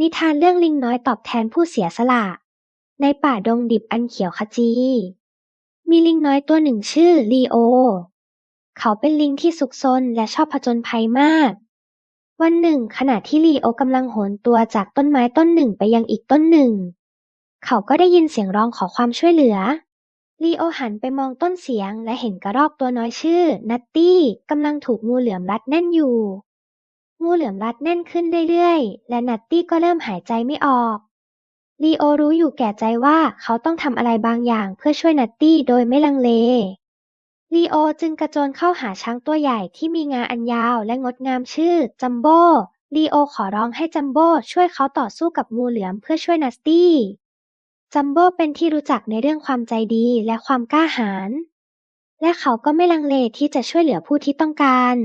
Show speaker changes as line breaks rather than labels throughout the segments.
นิทานเรื่องลิงน้อยตอบแทนผู้เสียสละ ในป่าดงดิบอันเขียวขจี มีลิงน้อยตัวหนึ่งชื่อลีโอ เขาเป็นลิงที่สุขซนและชอบผจญภัยมาก วันหนึ่งขณะที่ลีโอกำลังโหนตัวจากต้นไม้ต้นหนึ่งไปยังอีกต้นหนึ่ง เขาก็ได้ยินเสียงร้องขอความช่วยเหลือลีโอหันไปมองต้นเสียงและเห็นกระรอกตัวน้อยชื่อ นัตตี้กำลังถูกงูเหลือมรัดแน่นอยู่ งูเหลือมรัดแน่นขึ้นเรื่อย ๆ และนัตตี้ก็เริ่มหายใจไม่ออก ลีโอรู้อยู่แก่ใจว่าเขาต้องทำอะไรบางอย่างเพื่อช่วยนัตตี้โดยไม่ลังเล ลีโอจึงกระโจนเข้าหาช้างตัวใหญ่ที่มีงาอันยาวและงดงามชื่อจัมโบ้ลีโอขอร้องให้จัมโบ้ช่วยเขาต่อสู้กับงูเหลือมเพื่อช่วยนัตตี้ จัมโบ้เป็นที่รู้จักในเรื่องความใจดีและความกล้าหาญ และเขาก็ไม่ลังเลที่จะช่วยเหลือผู้ที่ต้องการ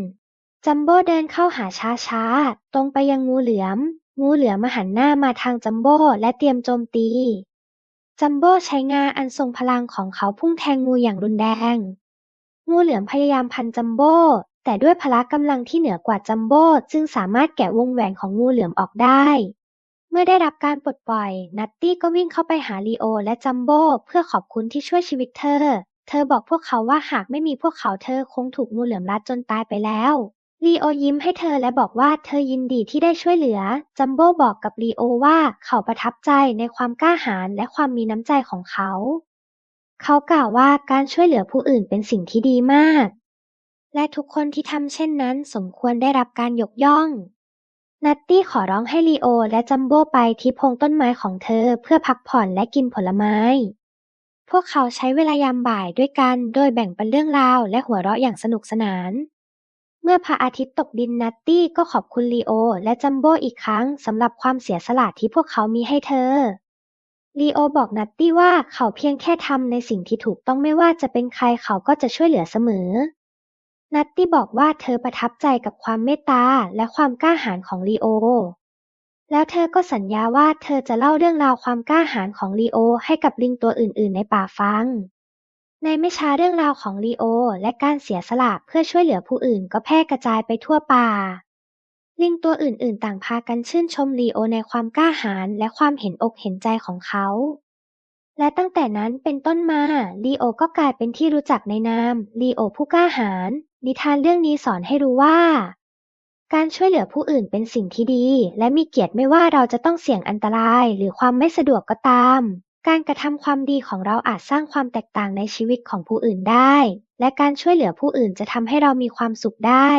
จัมโบ้เดินเข้าหาช้าๆตรงไปยังงูเหลือม งูเหลือมหันหน้ามาทางจัมโบ้และเตรียมโจมตี จัมโบ้ใช้งาอันทรงพลังของเขาพุ่งแทงงูอย่างรุนแรง งูเหลือมพยายามพันจัมโบ้ แต่ด้วยพละกำลังที่เหนือกว่าจัมโบ้จึงสามารถแกะวงแหวนของงูเหลือมออกได้ เมื่อได้รับการปลดปล่อย นัตตี้ก็วิ่งเข้าไปหาลีโอและจัมโบ้เพื่อขอบคุณที่ช่วยชีวิตเธอ เธอบอกพวกเขาว่าหากไม่มีพวกเขาเธอคงถูกงูเหลือมรัดจนตายไปแล้ว ลีโอยิ้มให้เธอและบอกว่าเธอยินดีที่ได้ช่วยเหลือ จัมโบ้บอกกับลีโอว่าเขาประทับใจในความกล้าหาญและความมีน้ำใจของเขา เขากล่าวว่าการช่วยเหลือผู้อื่นเป็นสิ่งที่ดีมาก และทุกคนที่ทำเช่นนั้นสมควรได้รับการยกย่อง นัตตี้ขอร้องให้ลีโอและจัมโบ้ไปที่พงต้นไม้ของเธอเพื่อพักผ่อนและกินผลไม้ พวกเขาใช้เวลายามบ่ายด้วยกันโดยแบ่งเป็นเรื่องราวและหัวเราะอย่างสนุกสนาน เมื่อพระอาทิตย์ตกดินนัตตี้ก็ขอบคุณลีโอและจัมโบ้อีกครั้งสำหรับความเสียสละที่พวกเขามีให้เธอ ลีโอบอกนัตตี้ว่าเขาเพียงแค่ทำในสิ่งที่ถูกต้องไม่ว่าจะเป็นใครเขาก็จะช่วยเหลือเสมอ นัตตี้บอกว่าเธอประทับใจกับความเมตตาและความกล้าหาญของลีโอ แล้วเธอก็สัญญาว่าเธอจะเล่าเรื่องราวความกล้าหาญของลีโอให้กับลิงตัวอื่น ๆ ในป่าฟัง ในไม่ช้าเรื่องราวของลีโอและการเสียสละเพื่อช่วยเหลือผู้อื่นก็แพร่กระจายไปทั่วป่า ลิงตัวอื่นๆ ต่างพากันชื่นชมลีโอในความกล้าหาญและความเห็นอกเห็นใจของเขา และตั้งแต่นั้นเป็นต้นมาลีโอก็กลายเป็นที่รู้จักในนามลีโอผู้กล้าหาญนิทานเรื่องนี้สอนให้รู้ว่า การช่วยเหลือผู้อื่นเป็นสิ่งที่ดี และมีเกียรติไม่ว่าเราจะต้องเสี่ยงอันตรายหรือความไม่สะดวกก็ตาม การกระทำความดีของเราอาจสร้างความแตกต่างในชีวิตของผู้อื่นได้ และการช่วยเหลือผู้อื่นจะทำให้เรามีความสุขได้